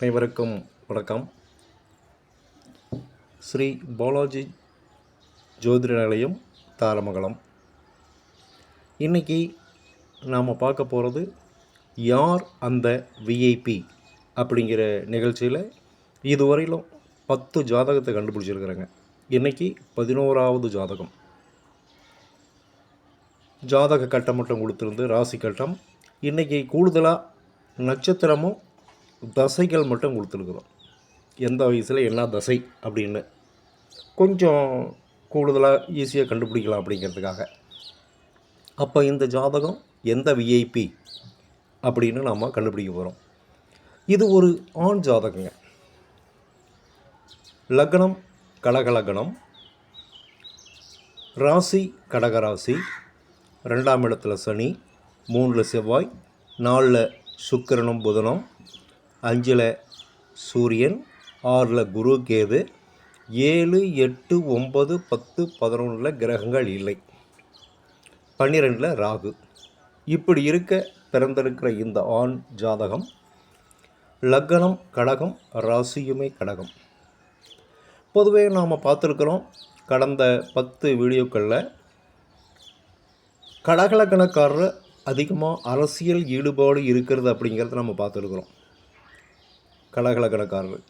அனைவருக்கும் வணக்கம். ஸ்ரீ பாலாஜி ஜோதிட நிலையம் தாரமங்கலம். இன்றைக்கி நாம் பார்க்க போகிறது யார் அந்த விஐபி அப்படிங்கிற நிகழ்ச்சியில் இதுவரையிலும் பத்து ஜாதகத்தை கண்டுபிடிச்சிருக்கிறேங்க. இன்றைக்கி பதினோராவது ஜாதகம். ஜாதக கட்டம் மட்டும் கொடுத்துருந்து ராசி கட்டம். இன்றைக்கி கூடுதலாக நட்சத்திரமும் தசைகள் மட்டும் கொடுத்துருக்குறோம். எந்த வயசில் என்ன தசை அப்படின்னு. கொஞ்சம் கூடுதலாக ஈஸியாக கண்டுபிடிக்கலாம் அப்படிங்கிறதுக்காக. அப்போ இந்த ஜாதகம் எந்த விஐபி அப்படின்னு நாம் கண்டுபிடிக்க போகிறோம் இது ஒரு ஆண் ஜாதகங்க. லக்னம் கடகலக்னம் ராசி கடகராசி ரெண்டாம் இடத்துல சனி மூணில் செவ்வாய் நாலில் சுக்கிரனும் புதனும் அஞ்சில் சூரியன் ஆறில் குரு கேது. ஏழு எட்டு ஒம்பது பத்து பதினொன்றில் கிரகங்கள் இல்லை. பன்னிரெண்டில் ராகு. இப்படி இருக்க பிறந்திருக்கிற இந்த ஆண் ஜாதகம் லக்னம் கடகம் ராசியுமே கடகம். பொதுவே நாம் பார்த்துருக்குறோம் கடந்த பத்து வீடியோக்களில் கடகலக்கணக்காரர் அதிகமாக அரசியல் ஈடுபாடு இருக்கிறது அப்படிங்கிறத நம்ம பார்த்துருக்குறோம். கடகலக்கணக்காரர்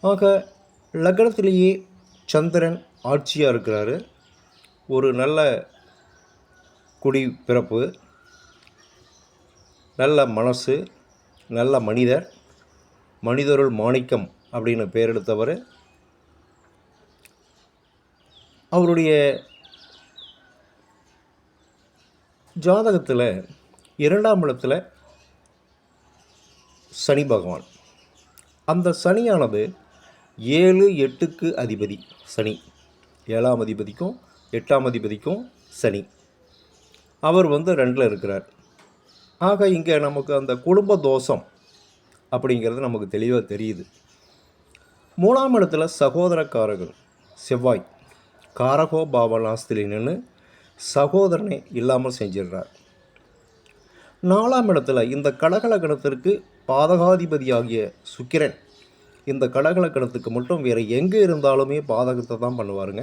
ஆக லக்னத்திலேயே சந்திரன் ஆட்சியாக இருக்கிறாரு. ஒரு நல்ல குடி பிறப்பு நல்ல மனசு நல்ல மனிதர் மனிதருள் மாணிக்கம் அப்படின்னு பேர் எடுத்தவர். அவருடைய ஜாதகத்தில் இரண்டாம் இடத்துல சனி பகவான். அந்த சனியானது ஏழு எட்டுக்கு அதிபதி சனி. ஏழாம் அதிபதிக்கும் எட்டாம் அதிபதிக்கும் சனி. அவர் வந்து ரெண்டில் இருக்கிறார். ஆக இங்கே நமக்கு அந்த குடும்ப தோஷம் அப்படிங்கிறது நமக்கு தெளிவாக தெரியுது. மூணாம் இடத்துல சகோதரக்காரர்கள் செவ்வாய் காரகோ பாவனாஸ்திரி சகோதரனை இல்லாமல் செஞ்சிடுறார். நாலாம் இடத்துல இந்த கடகலகணத்திற்கு பாதகாதிபதியாகிய சுக்கிரன் இந்த கடகலக்கணத்துக்கு மட்டும் வேறு எங்கே இருந்தாலுமே பாதகத்தை தான் பண்ணுவாருங்க.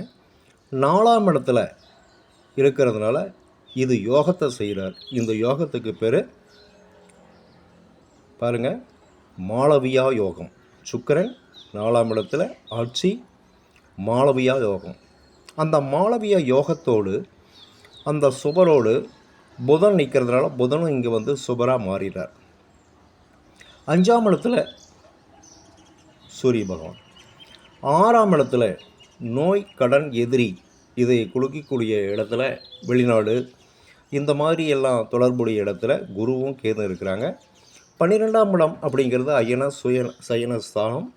நாலாம் இடத்துல இருக்கிறதுனால இது யோகத்தை செய்கிறார் இந்த யோகத்துக்கு பேர் பாருங்கள் மாளவியா யோகம். சுக்கரன் நாலாம் இடத்துல ஆட்சி மாளவியா யோகம். அந்த மாளவியா யோகத்தோடு அந்த சுபரோடு புதன் நிற்கிறதுனால புதனும் இங்கே வந்து சுபராக மாறிடுறார் அஞ்சாம் இடத்துல சூரிய பகவான். ஆறாம் இடத்துல நோய் கடன் எதிரி இதை குலுக்கக்கூடிய இடத்துல வெளிநாடு இந்த மாதிரி எல்லாம் தொடர்புடைய இடத்துல குருவும் கேந்து இருக்கிறாங்க. பன்னிரெண்டாம் இடம் அப்படிங்கிறது அயன சுய சயன ஸ்தானம்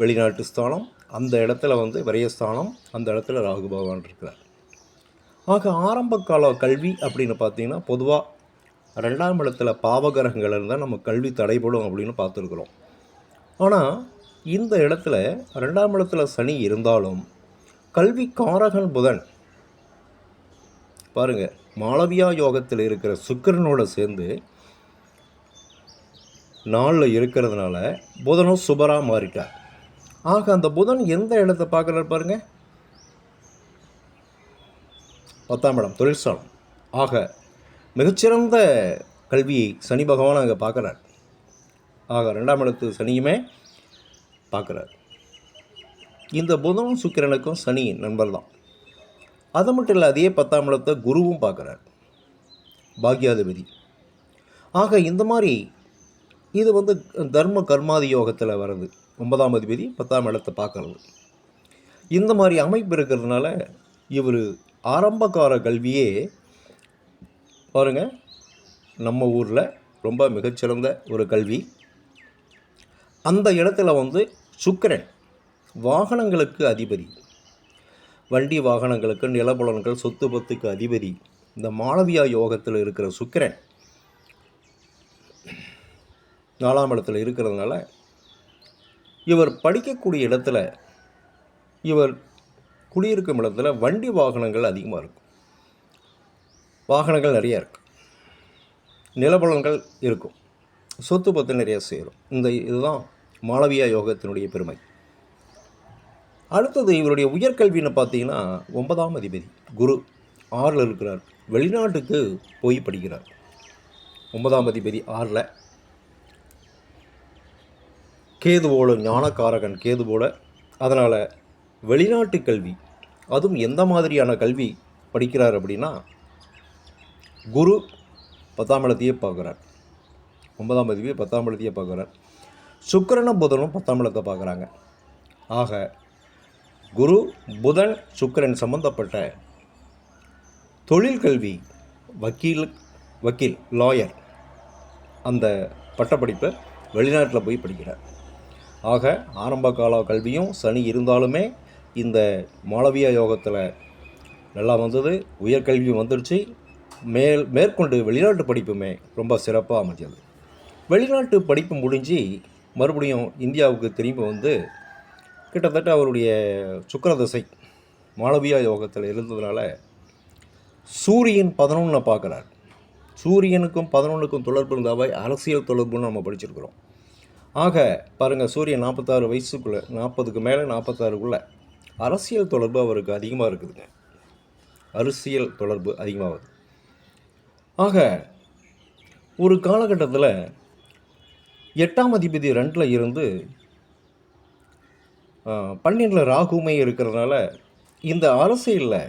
வெளிநாட்டு ஸ்தானம். அந்த இடத்துல வந்து விரயஸ்தானம் அந்த இடத்துல ராகு பகவான் இருக்கிறார். ஆக ஆரம்ப கால கல்வி அப்படின்னு பார்த்தீங்கன்னா பொதுவாக ரெண்டாம் இடத்துல பாவகிரகங்கள் இருந்தால் நம்ம கல்வி தடைபடும் அப்படின்னு பார்த்துருக்குறோம். ஆனால் இந்த இடத்துல ரெண்டாம் இடத்துல சனி இருந்தாலும் கல்வி காரகன் புதன். பாருங்கள் மாளவியா யோகத்தில் இருக்கிற சுக்கிரனோட சேர்ந்து நாளில் இருக்கிறதுனால புதனும் சுபராக மாறிட்டார். ஆக அந்த புதன் எந்த இடத்த பார்க்குறாரு பாருங்கள் பத்தாம் இடம் தொழிற்சாலம். ஆக மிகச்சிறந்த கல்வியை சனி பகவான் அங்கே பார்க்குறார். ஆக ரெண்டாம் இடத்து சனியுமே பார்க்குறார். இந்த புதனும் சுக்கிரனுக்கும் சனி நண்பர் தான் அது மட்டும் இல்லை அதே பத்தாம் இடத்தை குருவும் பார்க்குறார். பாக்யாதிபதி. ஆக இந்த மாதிரி இது வந்து தர்ம கர்மாதி யோகத்தில் வர்றது. ஒன்பதாம் அதிபதி பத்தாம் இடத்தை பார்க்கறது. இந்த மாதிரி அமைப்பு இருக்கிறதுனால இவர் ஆரம்பகார கல்வியே பாருங்கள் நம்ம ஊரில் ரொம்ப மிகச்சிறந்த ஒரு கல்வி. அந்த இடத்துல வந்து சுக்கிரன் வாகனங்களுக்கு அதிபதி. வண்டி வாகனங்களுக்கு நிலபுலன்கள் சொத்து பத்துக்கு அதிபதி. இந்த மாளவியா யோகத்தில் இருக்கிற சுக்கிரன் நாலாம் இடத்துல இருக்கிறதுனால இவர் படிக்கக்கூடிய இடத்துல இவர் குடியிருக்கும் இடத்துல வண்டி வாகனங்கள் அதிகமாக இருக்கும். வாகனங்கள் நிறையா இருக்கும் நிலபலன்கள் இருக்கும். சொத்து பத்து நிறையா சேரும். இந்த இதுதான் மாளவியா யோகத்தினுடைய பெருமை. அடுத்தது இவருடைய உயர்கல்வின்னு பார்த்தீங்கன்னா ஒன்பதாம் அதிபதி குரு ஆறில் இருக்கிறார். வெளிநாட்டுக்கு போய் படிக்கிறார். ஒன்பதாம் அதிபதி ஆறில். போல ஞானக்காரகன் கேது போல. அதனால் வெளிநாட்டு கல்வி அதுவும் எந்த மாதிரியான கல்வி படிக்கிறார் அப்படின்னா குரு பத்தாம் இடத்தையே பார்க்குறார். ஒன்பதாம் அதிபதி பத்தாம் இடத்தையே பார்க்குறார். சுக்கிரனும் புதனும் பத்தாம் இடத்தை பார்க்குறாங்க. ஆக குரு புதன் சுக்கிரன் சம்பந்தப்பட்ட தொழில் கல்வி வக்கீல் வக்கீல் லாயர் அந்த பட்டப்படிப்பை வெளிநாட்டில் போய் படிக்கிறார். ஆக ஆரம்ப கால கல்வியும் சனி இருந்தாலுமே இந்த மாளவியா யோகத்தில் நல்லா வந்தது உயர்கல்வியும் வந்துடுச்சு மேல் மேற்கொண்டு வெளிநாட்டு படிப்புமே ரொம்ப சிறப்பாக அமைஞ்சது. வெளிநாட்டு படிப்பு முடிஞ்சு மறுபடியும் இந்தியாவுக்கு திரும்பி வந்து கிட்டத்தட்ட அவருடைய சுக்கரதசை மாளவியா யோகத்தில் இருந்ததுனால சூரியன் பதினொன்றை பார்க்குறார். சூரியனுக்கும் பதினொன்றுக்கும் தொடர்பு இருந்தாவே அரசியல் தொடர்புன்னு நம்ம படிச்சிருக்கிறோம். ஆக பாருங்கள் சூரியன் நாற்பத்தாறு வயசுக்குள்ளே நாற்பதுக்கு மேலே நாற்பத்தாறுக்குள்ளே அரசியல் தொடர்பு அவருக்கு அதிகமாக இருக்குதுங்க. அரசியல் தொடர்பு அதிகமாகுது. ஆக ஒரு காலகட்டத்தில் எட்டாம் அதிபதி ரெண்டில் இருந்து பன்னெண்டில் ராகுமே இருக்கிறதுனால இந்த அரசியலில்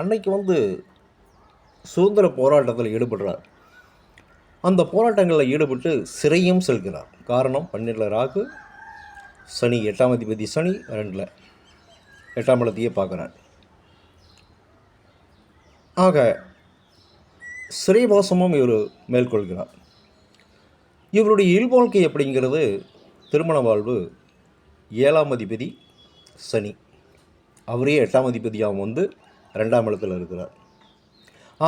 அன்னைக்கு வந்து சுதந்திர போராட்டத்தில் ஈடுபடுறார். அந்த போராட்டங்களில் ஈடுபட்டு சிறையும் செல்கிறார். காரணம் பன்னெண்டில் ராகு சனி எட்டாம் அதிபதி சனி ரெண்டில் எட்டாம் இடத்தையே பார்க்குறார். ஆக சிறைவாசமும் இவர் மேற்கொள்கிறார். இவருடைய இல்வாழ்க்கை அப்படிங்கிறது திருமண வாழ்வு ஏழாம் அதிபதி சனி. அவரே எட்டாம் அதிபதியாகவும் வந்து ரெண்டாம் இடத்தில் இருக்கிறார்.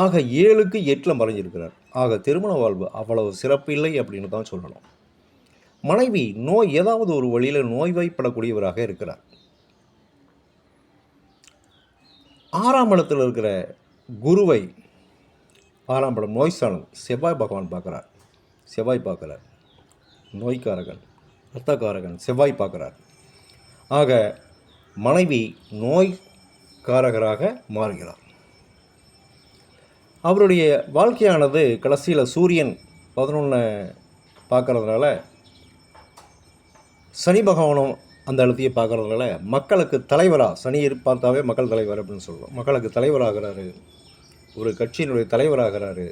ஆக ஏழுக்கு எட்டில் மறைஞ்சிருக்கிறார். ஆக திருமண வாழ்வு அவ்வளவு சிறப்பில்லை அப்படின்னு தான் சொல்லணும். மனைவி நோய் ஏதாவது ஒரு வழியில் நோய்வாய்ப்படக்கூடியவராக இருக்கிறார். ஆறாம் இடத்தில் இருக்கிற குருவை ஆறாம் படம் நோய்ஸ்தானம் செவ்வாய் பகவான் பார்க்குறார். செவ்வாய் பார்க்குறார். நோய்க்காரகன் ரத்தக்காரகன் செவ்வாய் பார்க்குறார். ஆக மனைவி நோய்க்காரகராக மாறுகிறார். அவருடைய வாழ்க்கையானது கடைசியில் சூரியன் பதினொன்று பார்க்கறதுனால சனி பகவானும் அந்த இடத்தையே பார்க்கறதுனால மக்களுக்கு தலைவராக சனி பார்த்தாவே மக்கள் தலைவர் அப்படின்னு சொல்லுவோம் மக்களுக்கு தலைவராகிறாரு. ஒரு கட்சியினுடைய தலைவராகிறாரு.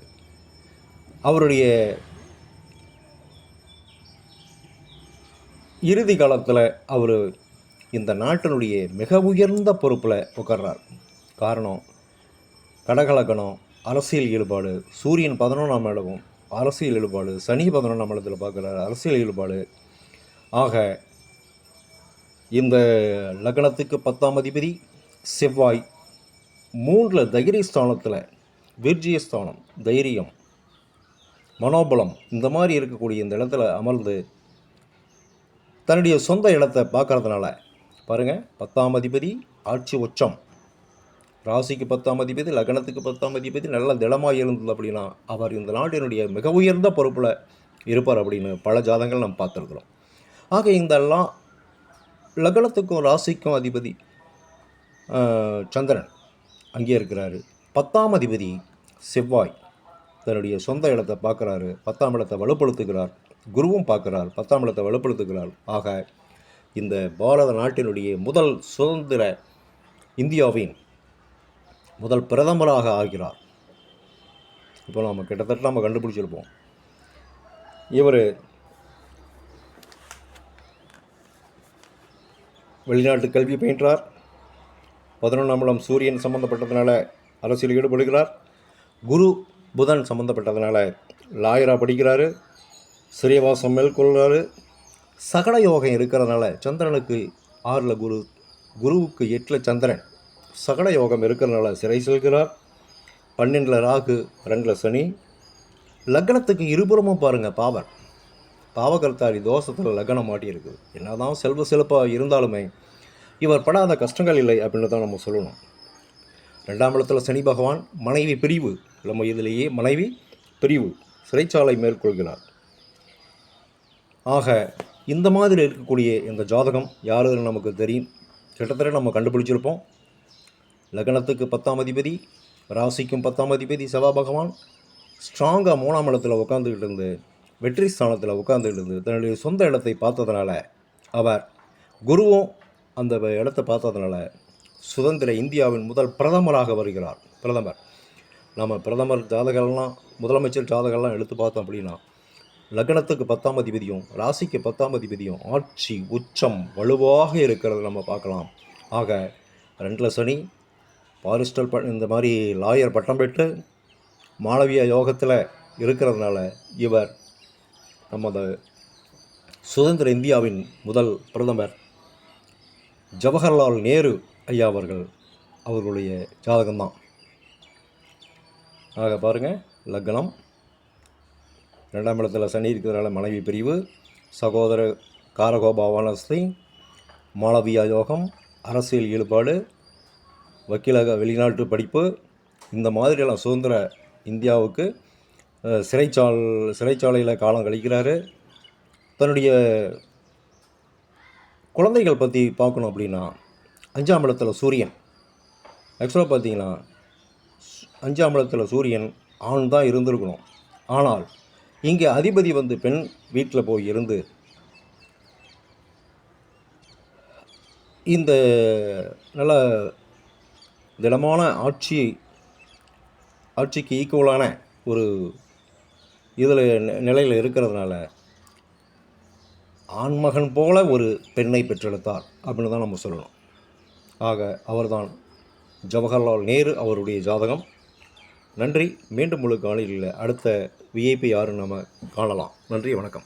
அவருடைய இறுதி காலத்தில் அவர் இந்த நாட்டினுடைய மிக உயர்ந்த பொறுப்பில் உட்கார்றார் காரணம் கடகலக்கணம் அரசியல் ஈடுபாடு. சூரியன் பதினொன்றாம் இடமும் அரசியல் ஈடுபாடு. சனி பதினொன்றாம் இடத்தில் பார்க்குறாரு அரசியல் ஈடுபாடு. ஆக இந்த லக்னத்துக்கு பத்தாம் அதிபதி செவ்வாய் மூன்றில் தைரிய ஸ்தானத்தில் வீர்ஜியஸ்தானம் தைரியம் மனோபலம் இந்த மாதிரி இருக்கக்கூடிய இந்த இடத்துல அமர்ந்து தன்னுடைய சொந்த இடத்தை பார்க்கறதுனால. பாருங்கள் பத்தாம் அதிபதி ஆட்சி உச்சம். ராசிக்கு பத்தாம் அதிபதி லக்னத்துக்கு பத்தாம் அதிபதி நல்ல திடமாக இருந்தது அப்படின்னா அவர் இந்த நாட்டினுடைய மிக உயர்ந்த பொறுப்பில் இருப்பார் அப்படின்னு பல ஜாதங்கள் நம்ம பார்த்துருக்குறோம். ஆக இந்த எல்லாம் லக்னத்துக்கும் ராசிக்கும் அதிபதி சந்திரன். அங்கே இருக்கிறாரு. பத்தாம் அதிபதி செவ்வாய். தன்னுடைய சொந்த இடத்தை பார்க்குறாரு. பத்தாம் இடத்தை வலுப்படுத்துகிறார். குருவும் பார்க்கிறார் பத்தாம் இடத்தை வலுப்படுத்துகிறார். ஆக இந்த பாரத நாட்டினுடைய முதல் சுதந்திர இந்தியாவின் முதல் பிரதமராக ஆகிறார். இப்போ நம்ம கிட்டத்தட்ட நம்ம கண்டுபிடிச்சிருப்போம். இவர் வெளிநாட்டு கல்வி பயின்றார். பதினொன்றாம் இடம் சூரியன் சம்மந்தப்பட்டதுனால அரசியல் ஈடுபடுகிறார். குரு புதன் சம்மந்தப்பட்டதுனால லாயராக படிக்கிறாரு. சிறைவாசம் மேற்கொள்கிறாரு சகட யோகம் இருக்கிறதுனால சந்திரனுக்கு ஆறில் குரு குருவுக்கு எட்டில் சந்திரன். சகட யோகம் இருக்கிறதுனால சிறை செல்கிறார். பன்னெண்டில் ராகு ரெண்டில் சனி. லக்னத்துக்கு இருபுறமும் பாருங்கள் பாவர் பாவகர்த்தாரி தோஷத்தில் லக்னம் மாட்டியிருக்குது என்னதான் செல்வ செழிப்பாக இருந்தாலுமே இவர் படாத கஷ்டங்கள் இல்லை அப்படின்னு தான் நம்ம சொல்லணும். ரெண்டாம் இடத்துல சனி பகவான் மனைவி பிரிவு. நம்ம இதிலேயே மனைவி பிரிவு. சிறைச்சாலை மேற்கொள்கிறார். ஆக இந்த மாதிரி இருக்கக்கூடிய இந்த ஜாதகம் யாருன்னு நமக்கு தெரியும். கிட்டத்தட்ட நம்ம கண்டுபிடிச்சிருப்போம். லக்னத்துக்கு பத்தாம் அதிபதி ராசிக்கும் பத்தாம் அதிபதி செவ்வாய் பகவான். ஸ்ட்ராங்காக மூணாம் இடத்துல உட்காந்துக்கிட்டு இருந்து வெற்றி ஸ்தானத்தில் உட்காந்துக்கிட்டு இருந்து தன்னுடைய சொந்த இடத்தை பார்த்ததுனால அவர் குருவும் அந்த இடத்தை பார்த்ததுனால சுதந்திர இந்தியாவின் முதல் பிரதமராக வருகிறார் பிரதமர். நம்ம பிரதமர் ஜாதகம்லாம் முதலமைச்சர் ஜாதகம்லாம் எடுத்து பார்த்தோம் அப்படின்னா லக்னத்துக்கு பத்தாம் அதிபதியும் ராசிக்கு பத்தாம் அதிபதியும் ஆட்சி உச்சம் வலுவாக இருக்கிறத நம்ம பார்க்கலாம். ஆக ரெண்டில் சனி பாரிஸ்டல் ப இந்த மாதிரி லாயர் பட்டம் பெற்று மாளவிய யோகத்தில் இருக்கிறதுனால இவர் நமது சுதந்திர இந்தியாவின் முதல் பிரதமர். ஜவஹர்லால் நேரு ஐயா அவர்கள் அவர்களுடைய ஜாதகம்தான். ஆக பாருங்கள் லக்னம் ரெண்டாம் இடத்துல சனி இருக்கிறதுனால மனைவி பிரிவு சகோதர காரகோபாவானஸ்தி மாளவியா யோகம் அரசியல் ஈடுபாடு வக்கீலக வெளிநாட்டு படிப்பு இந்த மாதிரியெல்லாம் சுதந்திர இந்தியாவுக்கு சிறைச்சால் சிறைச்சாலையில் காலம் கழிக்கிறாரு. தன்னுடைய குழந்தைகள் பற்றி பார்க்கணும் அப்படின்னா அஞ்சாம் இடத்துல சூரியன். ஆக்சுவலாக பார்த்தீங்கன்னா அஞ்சாம் இடத்துல சூரியன் ஆண் தான் இருந்திருக்கணும். ஆனால் இங்கே அதிபதி வந்து பெண் வீட்டில் போய் இருந்து இந்த நல்ல திடமான ஆட்சி ஆட்சிக்கு ஈக்குவலான ஒரு இதில் நிலையில் இருக்கிறதுனால ஆண்மகன் போல ஒரு பெண்ணை பெற்றெடுத்தார் அப்படின்னு தான் நம்ம சொல்லணும். ஆக அவர்தான் ஜவஹர்லால் நேரு அவருடைய ஜாதகம். நன்றி. மீண்டும் முழு காலையில் அடுத்த விஐபி யாருன்னு நம்ம காணலாம். நன்றி வணக்கம்.